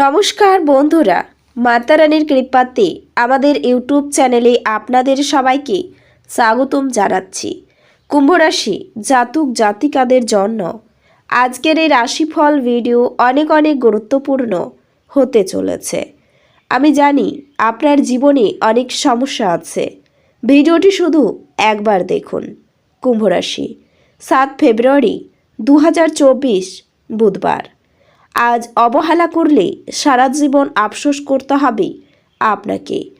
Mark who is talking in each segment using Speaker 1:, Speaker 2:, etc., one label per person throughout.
Speaker 1: নমস্কার বন্ধুরা মাতারানির কৃপাতে আমাদের ইউটিউব চ্যানেলে আপনাদের সবাইকে স্বাগতম জানাচ্ছি। কুম্ভরাশি জাতক জাতিকাদের জন্য আজকের এই রাশিফল ভিডিও অনেক অনেক গুরুত্বপূর্ণ হতে চলেছে। আমি জানি আপনার জীবনে অনেক সমস্যা আছে। ভিডিওটি শুধু একবার দেখুন। কুম্ভরাশি সাত ফেব্রুয়ারি দু হাজার চব্বিশ, বুধবার। আজ অবহেলা করলে সারা জীবন আফসোস করতে হবে আপনাকে।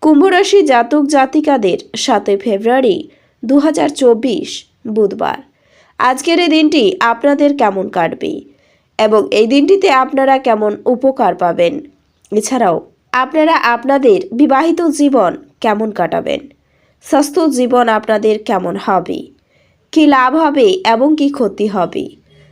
Speaker 1: কুম্ভরাশি জাতক জাতিকাদের সাতই ফেব্রুয়ারি দু হাজার চব্বিশ বুধবার। আজকের এই দিনটি আপনাদের কেমন কাটবে এবং এই দিনটিতে আপনারা কেমন উপকার পাবেন? এছাড়াও আপনারা আপনাদের বিবাহিত জীবন কেমন কাটাবেন? স্বাস্থ্য জীবন আপনাদের কেমন হবে? কি লাভ হবে এবং কি ক্ষতি হবে?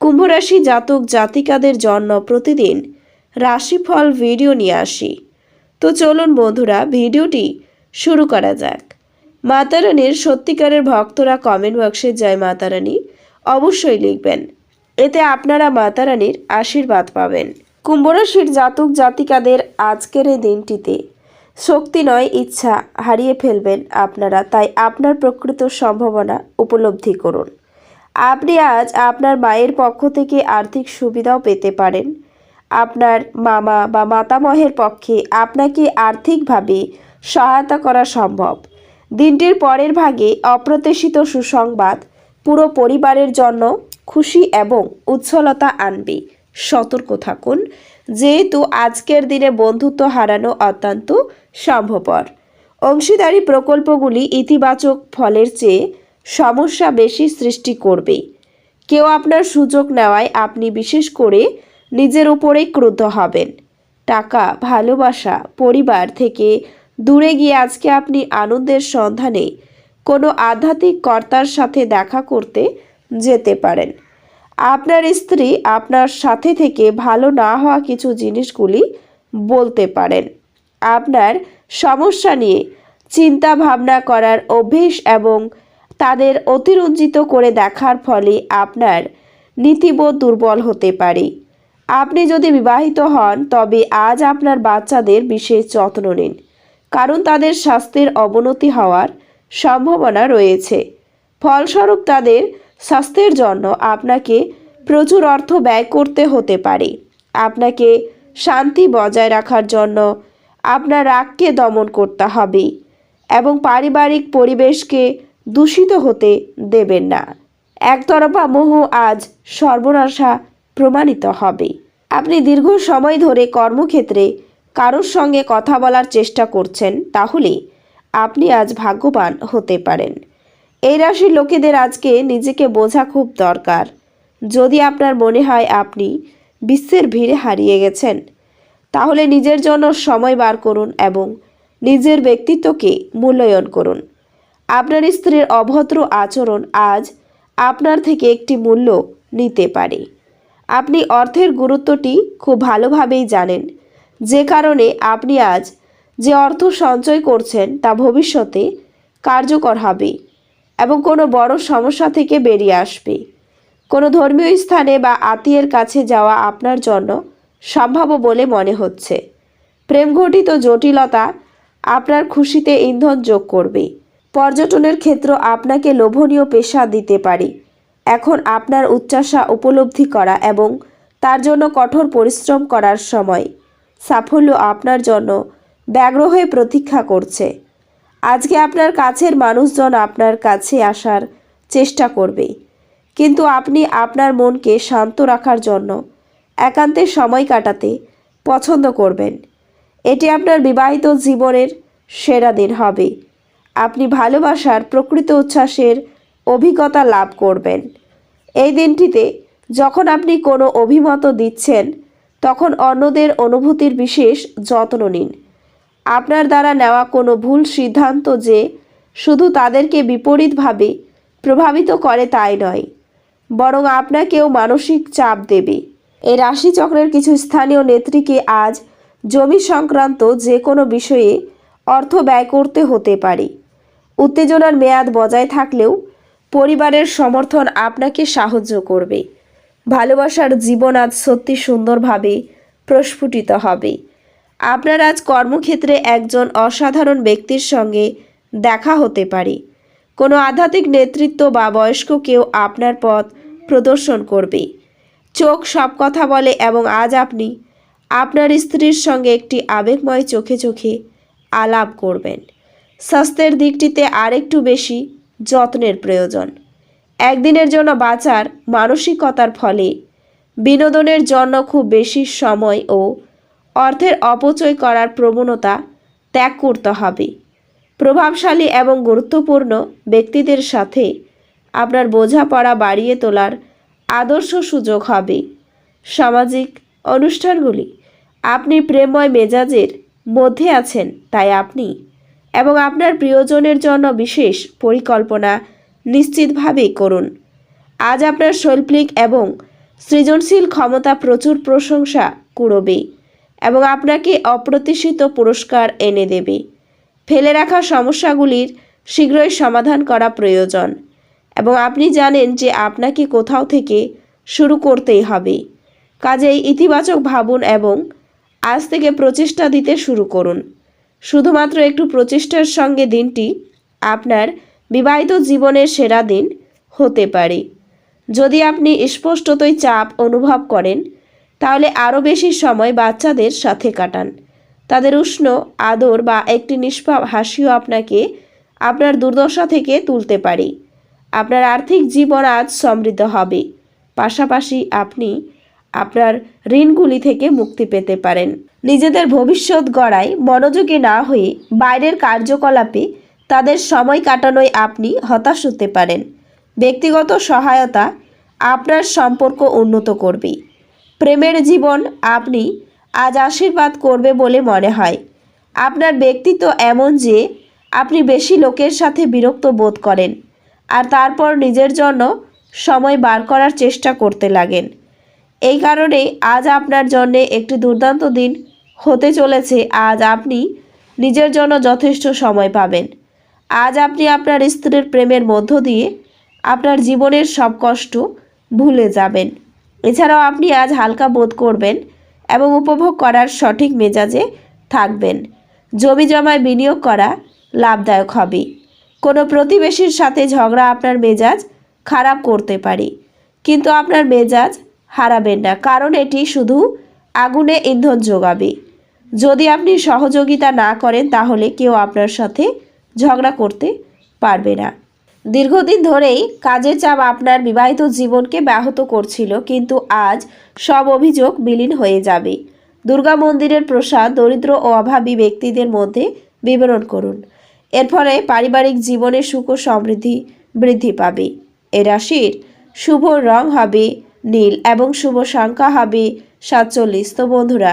Speaker 1: কুম্ভরাশি জাতক জাতিকাদের জন্য প্রতিদিন রাশিফল ভিডিও নিয়ে আসি। তো চলুন বন্ধুরা, ভিডিওটি শুরু করা যাক। মাতারানির সত্যিকারের ভক্তরা কমেন্ট বক্সে জয় মাতারানী অবশ্যই লিখবেন। এতে আপনারা মাতারানির আশীর্বাদ পাবেন। কুম্ভরাশির জাতক জাতিকাদের আজকের এই দিনটিতে শক্তি নয়, ইচ্ছা হারিয়ে ফেলবেন আপনারা। তাই আপনার প্রকৃত সম্ভাবনা উপলব্ধি করুন। আপনি আজ আপনার মায়ের পক্ষ থেকে আর্থিক সুবিধাও পেতে পারেন। আপনার মামা বা মাতামহের পক্ষে আপনাকে আর্থিকভাবে সহায়তা করা সম্ভব। দিনটির পরের ভাগে অপ্রত্যাশিত সুসংবাদ পুরো পরিবারের জন্য খুশি এবং উচ্ছলতা আনবে। সতর্ক থাকুন, যেহেতু আজকের দিনে বন্ধুত্ব হারানো অত্যন্ত সম্ভবপর। অংশীদারি প্রকল্পগুলি ইতিবাচক ফলের চেয়ে সমস্যা বেশি সৃষ্টি করবে কেউ আপনার সুযোগ নেওয়ায় আপনি বিশেষ করে নিজের উপরে ক্রুদ্ধ হবেন। টাকা, ভালোবাসা, পরিবার থেকে দূরে গিয়ে আজকে আপনি আনন্দের সন্ধানে কোনো আধ্যাত্মিক কর্তার সাথে দেখা করতে যেতে পারেন। আপনার স্ত্রী আপনার সাথে থেকে ভালো না হওয়া কিছু জিনিসগুলি বলতে পারেন। আপনার সমস্যা নিয়ে চিন্তা ভাবনা করার অভ্যেস এবং তাদের অতিরঞ্জিত করে দেখার ফলে আপনার নীতিবোধ দুর্বল হতে পারে। আপনি যদি বিবাহিত হন, তবে আজ আপনার বাচ্চাদের বিশেষ যত্ন নিন, কারণ তাদের স্বাস্থ্যের অবনতি হওয়ার সম্ভাবনা রয়েছে। ফলস্বরূপ তাদের স্বাস্থ্যের জন্য আপনাকে প্রচুর অর্থ ব্যয় করতে হতে পারে। আপনাকে শান্তি বজায় রাখার জন্য আপনার রাগকে দমন করতে হবে এবং পারিবারিক পরিবেশকে দূষিত হতে দেবেন না। একতরফা মোহ আজ সর্বনাশা প্রমাণিত হবে। আপনি দীর্ঘ সময় ধরে কর্মক্ষেত্রে কারোর সঙ্গে কথা বলার চেষ্টা করছেন, তাহলে আপনি আজ ভাগ্যবান হতে পারেন। এই রাশির লোকেদের আজকে নিজেকে বোঝা খুব দরকার। যদি আপনার মনে হয় আপনি বিশ্বের ভিড়ে হারিয়ে গেছেন, তাহলে নিজের জন্য সময় বার করুন এবং নিজের ব্যক্তিত্বকে মূল্যায়ন করুন। আপনার স্ত্রীর অভদ্র আচরণ আজ আপনার থেকে একটি মূল্য নিতে পারে। আপনি অর্থের গুরুত্বটি খুব ভালোভাবেই জানেন। যে কারণে আপনি আজ যে অর্থ সঞ্চয় করছেন তা ভবিষ্যতে কার্যকর হবে এবং কোনো বড় সমস্যা থেকে বেরিয়ে আসবে। কোনো ধর্মীয় স্থানে বা আত্মীয়ের কাছে যাওয়া আপনার জন্য সম্ভাব্য বলে মনে হচ্ছে। প্রেমঘটিত জটিলতা আপনার খুশিতে ইন্ধন যোগ করবে। পর্যটনের ক্ষেত্র আপনাকে লোভনীয় পেশা দিতে পারে। এখন আপনার উচ্চাসা উপলব্ধি করা এবং তার জন্য কঠোর পরিশ্রম করার সময়। সাফল্য আপনার জন্য ব্যগ্র হয়ে প্রতীক্ষা করছে। আজকে আপনার কাছের মানুষজন আপনার কাছে আসার চেষ্টা করবে। কিন্তু আপনি আপনার মনকে শান্ত রাখার জন্য একান্তে সময় কাটাতে পছন্দ করবেন। এটি আপনার বিবাহিত জীবনের সেরা দিন হবে। আপনি ভালোবাসার প্রকৃত উচ্ছ্বাসের অভিজ্ঞতা লাভ করবেন। এই দিনটিতে যখন আপনি কোনো অভিমত দিচ্ছেন, তখন অন্যদের অনুভূতির বিশেষ যত্ন নিন। আপনার দ্বারা নেওয়া কোনো ভুল সিদ্ধান্ত যে শুধু তাদেরকে বিপরীতভাবে প্রভাবিত করে তাই নয়, বরং আপনাকেও মানসিক চাপ দেবে। এই রাশিচক্রের কিছু স্থানীয় নেত্রীকে আজ জমি সংক্রান্ত যে কোনো বিষয়ে অর্থ ব্যয় করতে হতে পারে। উত্তেজনার মেয়াদ বজায় থাকলেও পরিবারের সমর্থন আপনাকে সাহায্য করবে। ভালোবাসার জীবন আজ সত্যি সুন্দরভাবে প্রস্ফুটিত হবে। আপনার আজ কর্মক্ষেত্রে একজন অসাধারণ ব্যক্তির সঙ্গে দেখা হতে পারে। কোনো আধ্যাত্মিক নেতৃত্ব বা বয়স্ক কেউ আপনার পথ প্রদর্শন করবে। চোখ সব কথা বলে এবং আজ আপনি আপনার স্ত্রীর সঙ্গে একটি আবেগময় চোখে চোখে আলাপ করবেন। স্বাস্থ্যের দিকটিতে আরেকটু বেশি যত্নের প্রয়োজন। একদিনের জন্য বাঁচার মানসিকতার ফলে বিনোদনের জন্য খুব বেশি সময় ও অর্থের অপচয় করার প্রবণতা ত্যাগ করতে হবে। প্রভাবশালী এবং গুরুত্বপূর্ণ ব্যক্তিদের সাথে আপনার বোঝাপড়া বাড়িয়ে তোলার আদর্শ সুযোগ হবে। সামাজিক অনুষ্ঠানগুলি, আপনি প্রেমময় মেজাজের মধ্যে আছেন, তাই আপনি এবং আপনার প্রিয়জনের জন্য বিশেষ পরিকল্পনা নিশ্চিতভাবেই করুন। আজ আপনার শৈল্পিক এবং সৃজনশীল ক্ষমতা প্রচুর প্রশংসা কুড়বে এবং আপনাকে অপ্রত্যাশিত পুরস্কার এনে দেবে। ফেলে রাখা সমস্যাগুলির শীঘ্রই সমাধান করা প্রয়োজন এবং আপনি জানেন যে আপনাকে কোথাও থেকে শুরু করতেই হবে। কাজেই ইতিবাচক ভাবুন এবং আজ থেকে প্রচেষ্টা দিতে শুরু করুন। শুধুমাত্র একটু প্রচেষ্টার সঙ্গে দিনটি আপনার বিবাহিত জীবনের সেরা দিন হতে পারে। যদি আপনি স্পষ্টতই চাপ অনুভব করেন, তাহলে আরও বেশি সময় বাচ্চাদের সাথে কাটান। তাদের উষ্ণ আদর বা একটি নিষ্পাপ হাসিও আপনাকে আপনার দুর্দশা থেকে তুলতে পারে। আপনার আর্থিক জীবন আজ সমৃদ্ধ হবে। পাশাপাশি আপনি আপনার ঋণগুলি থেকে মুক্তি পেতে পারেন। নিজেদের ভবিষ্যৎ গড়ায় মনোযোগী না হয়ে বাইরের কার্যকলাপে তাদের সময় কাটানোয় আপনি হতাশ হতে পারেন। ব্যক্তিগত সহায়তা আপনার সম্পর্ক উন্নত করবে। প্রেমের জীবন আপনি আজ আশীর্বাদ করবে বলে মনে হয়। আপনার ব্যক্তিত্ব এমন যে আপনি বেশি লোকের সাথে বিরক্ত বোধ করেন আর তারপর নিজের জন্য সময় বার করার চেষ্টা করতে লাগেন। এই কারণে আজ আপনার জন্যে একটি দুর্দান্ত দিন হতে চলেছে। আজ আপনি নিজের জন্য যথেষ্ট সময় পাবেন। আজ আপনি আপনার স্ত্রীর প্রেমের মধ্য দিয়ে আপনার জীবনের সব কষ্ট ভুলে যাবেন। এছাড়াও আপনি আজ হালকা বোধ করবেন এবং উপভোগ করার সঠিক মেজাজে থাকবেন। জমি জমায় বিনিয়োগ করা লাভদায়ক হবে। কোনো প্রতিবেশীর সাথে ঝগড়া আপনার মেজাজ খারাপ করতে পারে, কিন্তু আপনার মেজাজ হারাবেন না, কারণ এটি শুধু আগুনে ইন্ধন যোগাবে। যদি আপনি সহযোগিতা না করেন, তাহলে কেউ আপনার সাথে ঝগড়া করতে পারবে না। দীর্ঘদিন ধরেই কাজের চাপ আপনার বিবাহিত জীবনকে ব্যাহত করছিল, কিন্তু আজ সব অভিযোগ বিলীন হয়ে যাবে। দুর্গা মন্দিরের প্রসাদ, দরিদ্র ও অভাবী ব্যক্তিদের মধ্যে বিবরণ করুন। এর ফলে পারিবারিক জীবনে সুখ ও সমৃদ্ধি বৃদ্ধি পাবে। এ রাশির শুভ রং হবে নীল এবং শুভ সংখ্যা হবে সাতচল্লিশ। তো বন্ধুরা